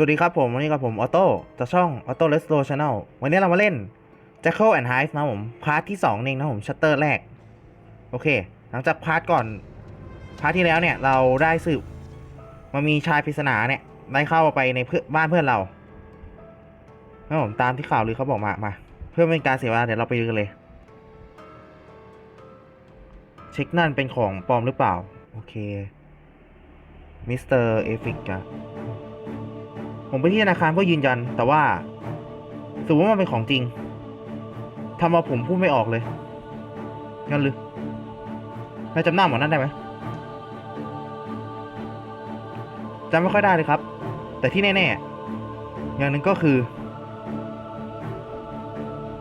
สวัสดีครับผมวันนี้กับผมออโต้จากช่อง Auto Let's Go Channel วันนี้เรามาเล่น Jackal and Hive นะผมพาร์ทที่ 2 เองนะผมชัตเตอร์แรก โอเค หลังจากพาร์ทก่อน พาร์ทที่แล้วเนี่ย เราได้สืบมามีชายปริศนาเนี่ย ได้เข้าไปในเพื่อบ้านเพื่อนเรานะผมตามที่ข่าวลือเขาบอกมามาเพื่อเป็นการเสียเวลาเดี๋ยวเราไปดูกันเลย เช็คนั่นเป็นของปลอมหรือเปล่า โอเคมิสเตอร์เอฟิกอะ ผมไปที่ธนาคารเพื่อยืนยัน แต่ว่าสมมติว่ามันเป็นของจริงทำเอาผมพูดไม่ออกเลยงั้นหรือนายจำหน้าหมอนั่นได้ไหมจำไม่ค่อยได้เลยครับ แต่ที่แน่ๆ อย่างหนึ่งก็คือ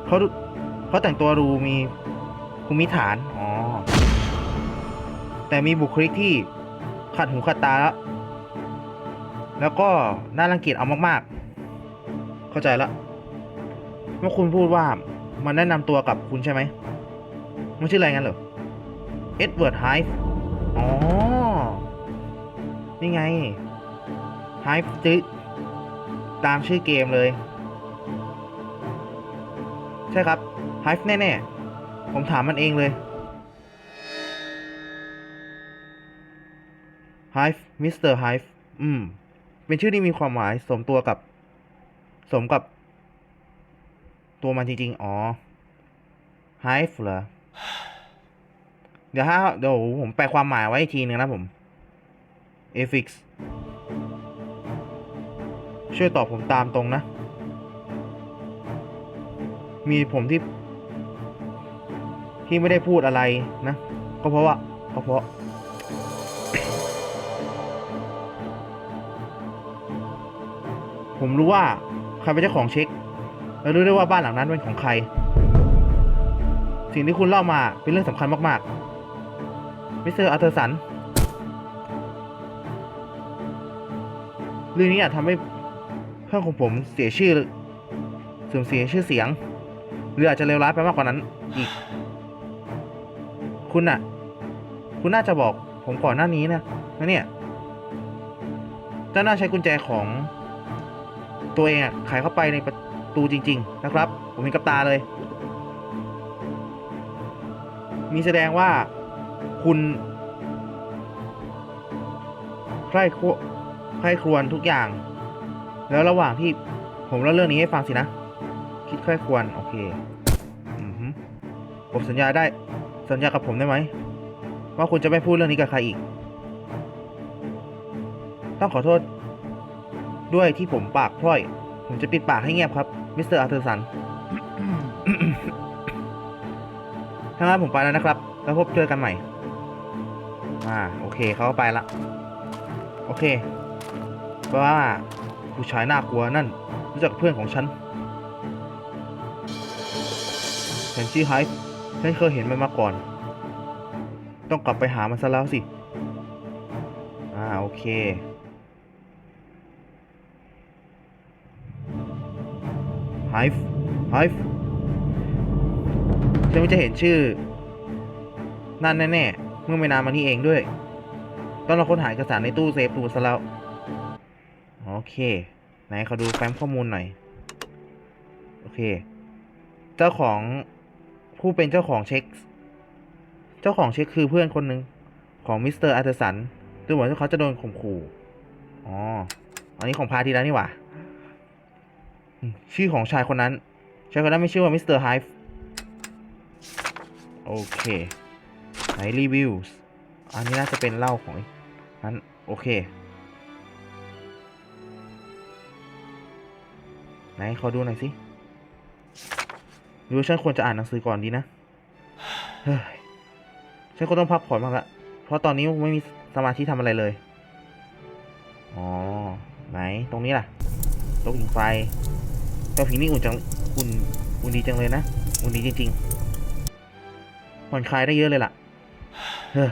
เขาเขาแต่งตัวดูมีภูมิฐาน อ๋อ แต่มีบุคลิกที่ขัดหูขัดตาแล้ว แล้วก็น่ารังเกียจเอามากๆ เข้าใจละเมื่อคุณพูดว่ามันแนะนำตัวกับคุณใช่ไหมมันชื่ออะไรงั้นเหรอเอ็ดเวิร์ดไฮฟ์อ๋อ นี่ไงไฮฟ์จึตามชื่อเกมเลย ใช่ครับไฮฟ์แน่ๆ ผมถามมันเองเลยไฮฟ์มิสเตอร์ไฮฟ์อืม เป็นชื่อที่มีความหมายสมตัวกับ สมกับ ตัวมันจริง ๆ อ๋อ hive เหรอ เดี๋ยวถ้าเดี๋ยวผมแปลความหมายไว้อีกทีนึงนะผม affix ช่วยตอบผมตามตรงนะ มีผมที่ ที่ไม่ได้พูดอะไรนะ ก็เพราะว่าก็เพราะ ผมรู้ว่าใครเป็นเจ้าของเช็ค และรู้ได้ว่าบ้านหลังนั้นเป็นของใคร สิ่งที่คุณเล่ามาเป็นเรื่องสำคัญมากๆมิสเตอร์อาร์เธอร์สันเรื่องนี้อาจทำให้เพื่อนของผมเสียชื่อเสื่อมเสียชื่อเสียง หรืออาจจะเลวร้ายไปมากกว่านั้นอีก คุณน่ะ คุณน่าจะบอกผมก่อนหน้านี้นะนะเนี่ย เจ้าน่าใช้กุญแจของ ตัวเองอะไขเข้าไปในประตูจริง ๆ นะครับ ผมเห็นกับตาเลย มีแสดงว่าคุณใคร่ครวใคร่ครวญทุกอย่าง แล้วระหว่างที่ผมเล่าเรื่องนี้ให้ฟังสินะ คิดใคร่ครวญโอเคผมสัญญาได้สัญญากับผมได้ไหมว่าคุณจะไม่พูดเรื่องนี้กับใครอีก ต้องขอโทษ ด้วยที่ผมปากพร่อย ผมจะปิดปากให้เงียบครับมิสเตอร์อาร์เธอร์สันถ้างั้นผมไปแล้วนะครับ แล้วพบเจอกันใหม่ อ่า โอเคเขาก็ไปละ โอเค เพราะว่าผู้ชายน่ากลัวนั่นรู้จักเพื่อนของฉันฉันชื่อไฮฟ์ฉันเคยเห็นมันมาก่อน ต้องกลับไปหามันซะแล้วสิ อ่า โอเค ไฮฟ์ไฮฟ์ฉันไม่จะเห็นชื่อ นั่นแน่ๆ เมื่อไม่นานมานี้เองด้วย ต้องเราค้นหาเอกสารในตู้เซฟดูซะแล้ว โอเค ไหนเขาดูแฟ้มข้อมูลหน่อย โอเค เจ้าของผู้เป็นเจ้าของเช็ค เจ้าของเช็คคือเพื่อนคนหนึ่งของมิสเตอร์อาร์เทสันดูเหมือนว่าเขาจะโดนข่มขู่ อ๋อ อันนี้ของพาทีแล้วนี่หว่า ชื่อของชายคนนั้น ชายคนนั้นไม่ชื่อว่ามิสเตอร์ไฮฟ์โอเคไหนรีวิวส์อันนี้น่าจะเป็นเหล่าของนั้นโอเค ไหนขอดูหน่อยสิหรือว่าฉันควรจะอ่านหนังสือก่อนดีนะเฮ้ยฉันก็ต้องพักผ่อนบ้างละ เพราะตอนนี้ไม่มีสมาธิทำอะไรเลย อ๋อ ไหน ตรงนี้ล่ะต๊ะหิงไฟ เตาผิงนี่อุ่นจังอุ่นอุ่นดีจังเลยนะ อุ่นดีจริงๆผ่อนคลายได้เยอะเลยล่ะเฮ้ย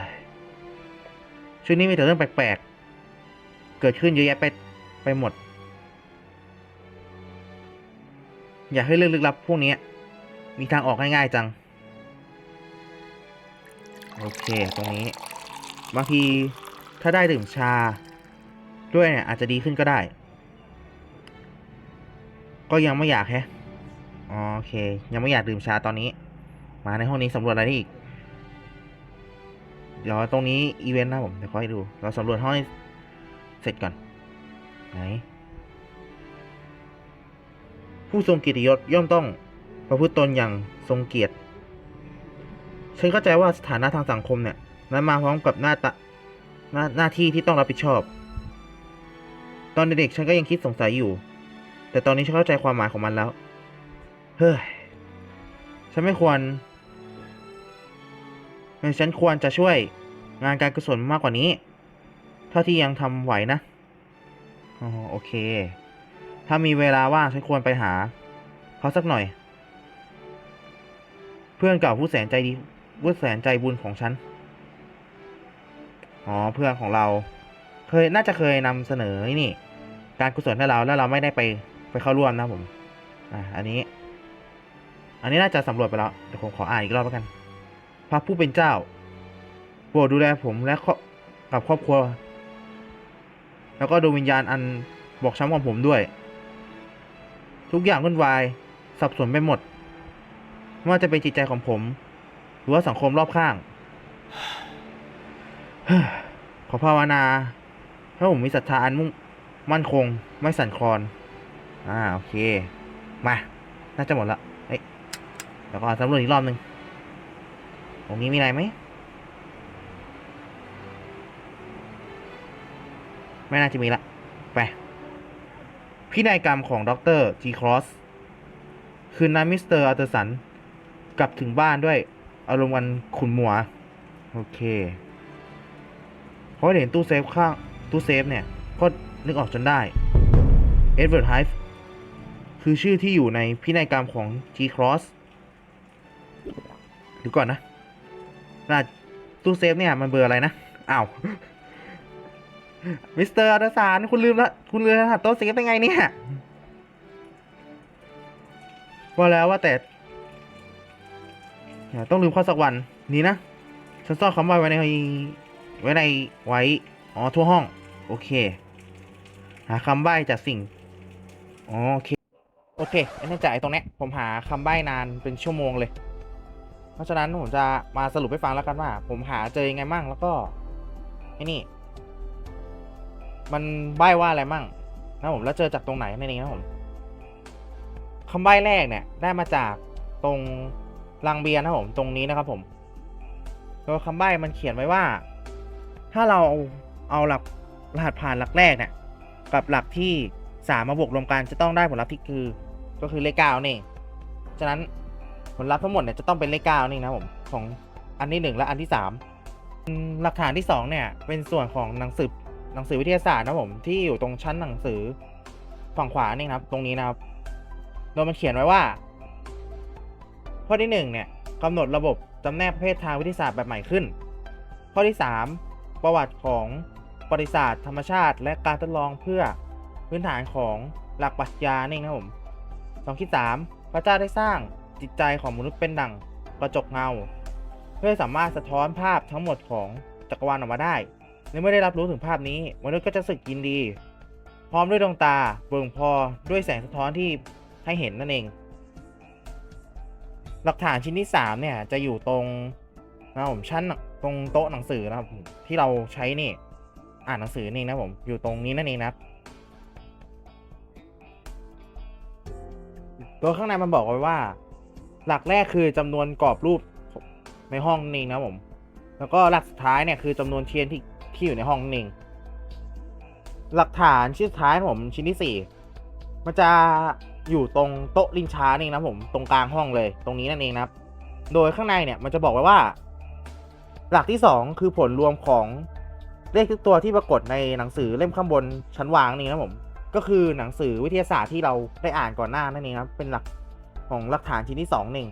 ช่วงนี้มีแต่เรื่องแปลกๆ เกิดขึ้นเยอะแยะไปไปหมด อยากให้เรื่องลึกลับพวกนี้มีทางออกง่ายๆจัง โอเค ตรงนี้ บางทีถ้าได้ดื่มชา ด้วยเนี่ยอาจจะดีขึ้นก็ได้ ก็ยังไม่อยากแฮะอ๋อโอเค ยังไม่อยากดื่มชาตอนนี้ มาในห้องนี้สำรวจอะไรได้อีก เดี๋ยวตรงนี้อีเวนต์นะผมเดี๋ยวขอให้ดู เราสำรวจห้องเสร็จก่อน ไหน ผู้ทรงเกียรติยศย่อมต้องประพฤติตนอย่างทรงเกียรติ ฉันเข้าใจว่าสถานะทางสังคมเนี่ย นั้นมาพร้อมกับหน้าตาหน้าหน้าที่ที่ต้องรับผิดชอบ ตอนเด็กๆฉันก็ยังคิดสงสัยอยู่ แต่ตอนนี้ฉันเข้าใจความหมายของมันแล้ว เฮ้ย ฉันไม่ควรเฮ้ยฉันควรจะช่วยงานการกุศลมากกว่านี้ เท่าที่ยังทำไหวนะอ๋อโอเค ถ้ามีเวลาว่างฉันควรไปหาเขาสักหน่อย เพื่อนเก่าผู้แสนใจดีผู้แสนใจบุญของฉัน อ๋อเพื่อนของเรา เคยน่าจะเคยนำเสนอนี่ การกุศลให้เราแล้วเราไม่ได้ไป ไปเข้าร่วมนะผม อ่า อันนี้ อันนี้น่าจะสำรวจไปแล้ว เดี๋ยวผมขออ่านอีกรอบแล้วกัน พระผู้เป็นเจ้า โปรดดูแลผมและครอบกับครอบครัว แล้วก็ดวงวิญญาณอันบอกช้ำของผมด้วย ทุกอย่างวุ่นวาย สับสนไปหมด ไม่ว่าจะเป็นจิตใจของผม หรือว่าสังคมรอบข้าง ขอภาวนาให้ผมมีศรัทธาอันมุ่งมั่นคง ไม่สั่นคลอน อ่าโอเค มา น่าจะหมดละเอ้ยแล้วก็สำรวจอีกรอบหนึ่งตรงนี้มีอะไรไหม ไม่น่าจะมีละ ไป พินัยกรรมของด็อกเตอร์จีครอสคืนนั้นมิสเตอร์อัลเตอร์สัน กลับถึงบ้านด้วย อารมณ์วันขุนมัว โอเคเพราะเห็นตู้เซฟข้าง ตู้เซฟเนี่ย ก็นึกออกจนได้เอ็ดเวิร์ดไฮฟ์ คือชื่อที่อยู่ในพินัยกรรมของ G Cross ดูก่อนนะรหัสตู้เซฟเนี่ยมันเบอร์อะไรนะ อ้าว มิสเตอร์อัลเตอร์สันคุณลืมละคุณลืมรหัสตู้เซฟได้ไงเนี่ย ว่าแล้วว่าแต่ ต้องลืมข้อสักวันนี้นะ ฉันซ่อนคำว่าไว้ในไว้ในไว้ อ๋อทั่วห้อง โอเค หาคำใบ้จากสิ่งอ๋อโอเค เคเนื่องจากไอ้ตรงเนี้ยผมหาคำใบ้นานเป็นชั่วโมงเลย เพราะฉะนั้นผมจะมาสรุปให้ฟังแล้วกันว่า ผมหาเจอยังไงมั่งแล้วก็ไอ้นี่ มันใบ้ว่าอะไรมั่งนะผมแล้วเจอจากตรงไหนนั่นเองนะผมคำใบ้แรกเนี่ย ได้มาจากตรงลังเบียร์นะผมตรงนี้นะครับผมโดยคำใบ้มันเขียนไว้ว่า ถ้าเราเอาเอาหลักรหัสผ่านหลักแรกเนี่ยกับหลักที่สามมาบวกรวมกันจะต้องได้ผลลัพธ์ที่คือ ก็คือเลขเก้านี่ฉะนั้นผลลัพธ์ทั้งหมดเนี่ยจะต้องเป็นเลขเก้านี่นะผมของอันที่หนึ่งและอันที่สามหลักฐานที่สองเนี่ยเป็นส่วนของหนังสือหนังสือวิทยาศาสตร์นะผมที่อยู่ตรงชั้นหนังสือฝั่งขวานี่นะครับ ตรงนี้นะครับโดยมันเขียนไว้ว่า ข้อที่หนึ่งเนี่ยกำหนดระบบจำแนกประเภททางวิทยาศาสตร์แบบใหม่ขึ้น ข้อที่สามประวัติของปริศาสตร์ธรรมชาติ และการทดลองเพื่อพื้นฐานของหลักปรัชญานี่นะผม สองที่สามพระเจ้าได้สร้างจิตใจของมนุษย์เป็นดั่งกระจกเงา เพื่อสามารถสะท้อนภาพทั้งหมดของจักรวาลออกมาได้ในเมื่อได้รับรู้ถึงภาพนี้มนุษย์ก็จะสึกยินดี พร้อมด้วยดวงตาเบิ่งพอด้วยแสงสะท้อนที่ให้เห็นนั่นเอง หลักฐานชิ้นที่สามเนี่ยจะอยู่ตรงนะครับผมชั้นตรงโต๊ะหนังสือนะครับที่เราใช้นี่ อ่านหนังสือนี่นะผมอยู่ตรงนี้นั่นเองนะ ตัวข้างในมันบอกไว้ว่า หลักแรกคือจำนวนกรอบรูปในห้องนี่นะผม แล้วก็หลักสุดท้ายเนี่ยคือจำนวนเทียนที่ที่อยู่ในห้องนี่หลักฐานชิ้นสุดท้ายของผมชิ้นที่สี่มันจะอยู่ตรงโต๊ะลิงช้านี่นะผมตรงกลางห้องเลยตรงนี้นั่นเองนะครับ โดยข้างในเนี่ยมันจะบอกไว้ว่า หลักที่สองคือผลรวมของเลขทุกตัวที่ปรากฏในหนังสือเล่มข้างบนชั้นวางนี่นะผม ก็คือหนังสือวิทยาศาสตร์ที่เราได้อ่านก่อนหน้านั่นเองครับ เป็นหลักของหลักฐานชิ้นที่สองหนึ่ง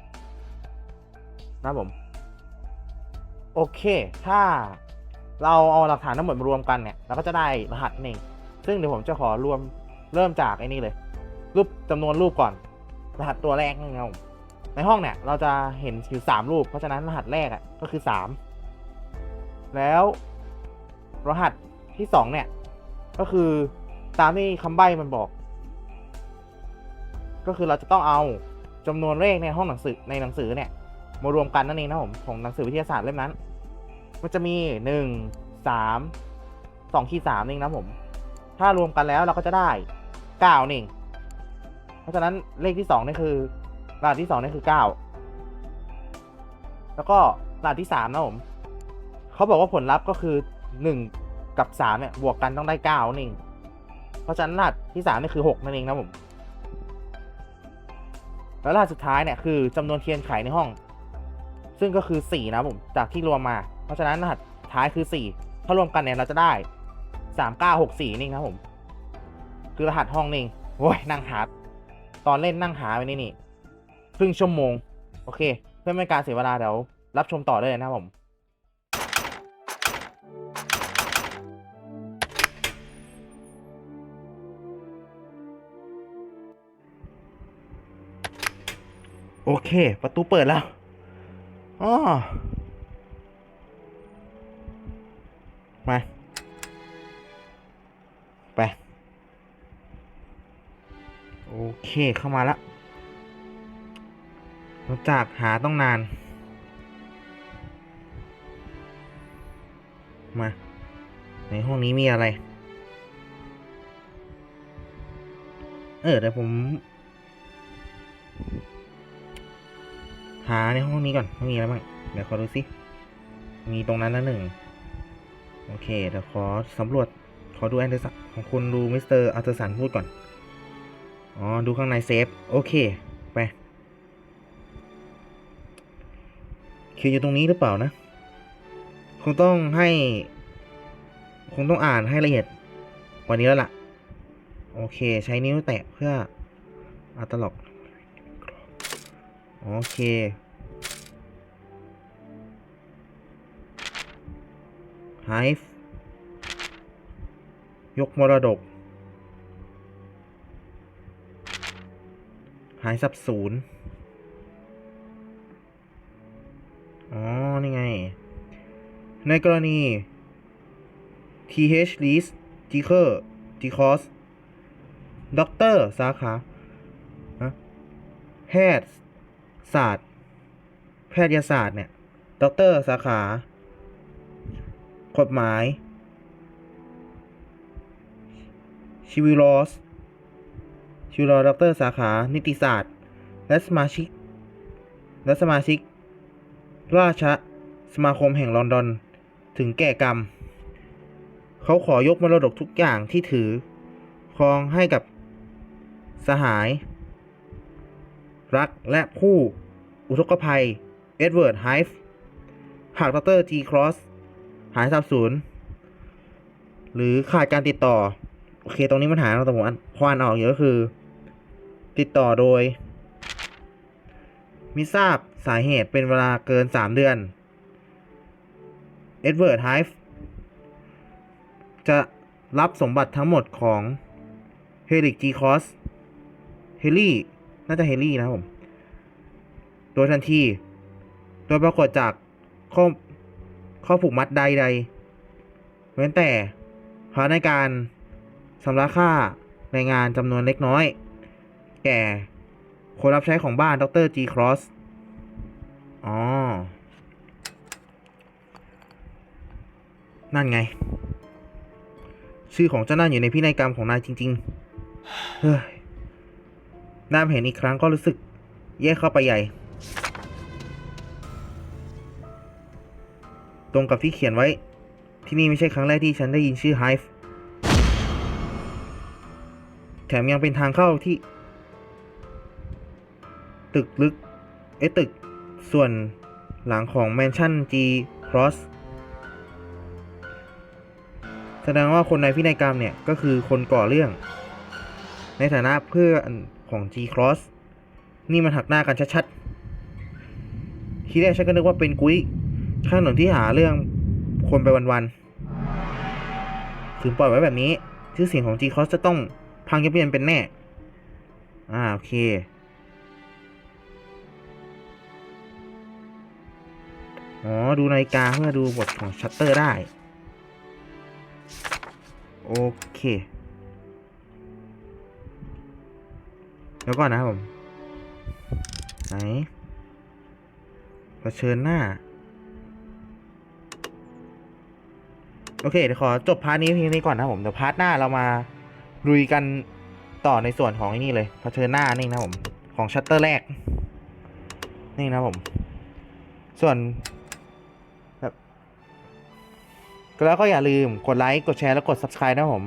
นะครับผม โอเค ถ้าเราเอาหลักฐานทั้งหมดมารวมกันเนี่ยเราก็จะได้รหัสหนี่งซึ่งเดี๋ยวผมจะขอรวมเริ่มจากไอ้นี่เลย รูปจำนวนรูปก่อน รหัสตัวแรกนี่นะครับในห้องเนี่ย เราจะเห็นอยู่สามรูป เพราะฉะนั้นรหัสแรกอะก็คือสามแล้วรหัสที่สองเนี่ย ก็คือ ตามที่คำใบ้มันบอก ก็คือเราจะต้องเอาจำนวนเลขในห้องหนังสือในหนังสือเนี่ยมารวมกันนั่นเองนะผมของหนังสือวิทยาศาสตร์เล่มนั้น มันจะมีหนึ่งสามสองขีดสามเองนะผม ถ้ารวมกันแล้วเราก็จะได้เก้าหนี่งเพราะฉะนั้นเลขที่สองนี่คือรหัสที่สองนี่คือเก้าแล้วก็รหัสที่สามนะผมเขาบอกว่าผลลัพธ์ก็คือหนึ่งกับสามเนี่ยบวกกันต้องได้เก้าหนี่ง เพราะฉะนั้นรหัสที่สามนี่คือหกนั่นเองนะผม แล้วรหัสสุดท้ายเนี่ยคือจำนวนเทียนไขในห้อง ซึ่งก็คือ 4 นะผม จากที่รวมมา เพราะฉะนั้นรหัสท้ายคือ 4 ถ้ารวมกันเนี่ยเราจะได้ 3964 นี่ครับผม คือรหัสห้องนี่โอ้ยนั่งหาตอนเล่นนั่งหาไปนี่นี่ครึ่งชั่วโมง โอเค เพื่อไม่การเสียเวลาเดี๋ยวรับชมต่อได้เลยนะครับผม โอเค ประตูเปิดแล้วอ๋อมา ไป โอเคเข้ามาแล้วหลังจากหาต้องนาน มา ในห้องนี้มีอะไร เออเดี๋ยวผม หาในห้องนี้ก่อนว่ามีอะไรบ้าง เดี๋ยวขอดูสิ มีตรงนั้นนะหนึ่ง โอเค เดี๋ยวขอสำรวจ ขอดูแอนเดอร์สันของคุณดูมิสเตอร์อัลเทอร์สันพูดก่อน อ๋อ ดูข้างในเซฟ โอเค ไปเขียอยู่ตรงนี้หรือเปล่านะ คงต้องให้ คงต้องอ่านให้ละเอียดกว่านี้แล้วล่ะ โอเค ใช้นิ้วแตะเพื่ออัตล็อก โอเค Hive ยกมรดก หายสับศูนย์อ๋อ นี่ไง ในกรณี TH list g k e r g c o s ด็อกเตอร์ สาขาฮะแพทย์ ศาสตร์ แพทยศาสตร์เนี่ยด็อกเตอร์สาขา กฎหมาย ชิวิลอสชิวิลอด็อกเตอร์สาขา นิติศาสตร์ และสมาชิก และสมาชิก ราชสมาคมแห่งลอนดอน ถึงแก่กรรม เขาขอยกมรดกทุกอย่างที่ถือครองให้กับสหาย รักและผู้อุทกภัย เอ็ดเวิร์ดไฮฟ์หากดรจีครอสหายสับสูญหรือขาดการติดต่อ โอเค ตรงนี้มันหายเราแต่ผมอ่านพอานออกอยู่ก็คือ ติดต่อโดย มิทราบสาเหตุเป็นเวลาเกิน 3 เดือน เอ็ดเวิร์ดไฮฟ์จะรับสมบัติทั้งหมดของเฮลิกจีคอสเฮลี่ น่าจะเฮลี่นะผม โดยทันที โดยปรากฏจากข้อข้อผูกมัดใดๆเว้นแต่พาในการชำระค่าแรงงานจำนวนเล็กน้อย แก่คนรับใช้ของบ้านดรจีครอสอ๋อ นั่นไง ชื่อของเจ้านั่นอยู่ในพินัยกรรมของนายจริง ๆ เฮ้ย นามเห็นอีกครั้งก็รู้สึกแย่เข้าไปใหญ่ ตรงกับที่เขียนไว้ ที่นี่ไม่ใช่ครั้งแรกที่ฉันได้ยินชื่อ Hive แถมยังเป็นทางเข้าที่ ตึกลึกเอ้ตึกส่วนหลังของแมนชั่น G Cross แสดงว่าคนในพินัยกรรมเนี่ย ก็คือคนก่อเรื่อง ในฐานะเพื่อน ของ G Cross นี่มันหักหน้ากันชัดๆ ทีแรกฉันก็นึกว่าเป็นกุ้ยข้างถนนที่หาเรื่องคนไปวันๆ ถึงปล่อยไว้แบบนี้ ชื่อเสียงของ G Cross จะต้องพังยับเยินเป็นแน่ อ่า โอเค อ๋อ ดูนาฬิกาเพื่อดูบทของชัตเตอร์ได้ โอเค แล้วก่อนนะครับผม ไหนเผชิญหน้า โอเค เดี๋ยวขอจบพาร์ทนี้เพียงนี้ก่อนนะผม เดี๋ยวพาร์ทหน้าเรามาลุยกันต่อในส่วนของไอ้นี่เลยเผชิญหน้านี่นะผม ของชัตเตอร์แรก นี่นะผม ส่วนแล้วก็อย่าลืมกดไลค์ กดแชร์ แล้วกด subscribe นะผม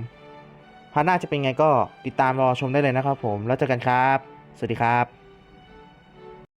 พาร์ทหน้าจะเป็นไงก็ติดตามรอชมได้เลยนะครับผม แล้วเจอกันครับ สวัสดีครับ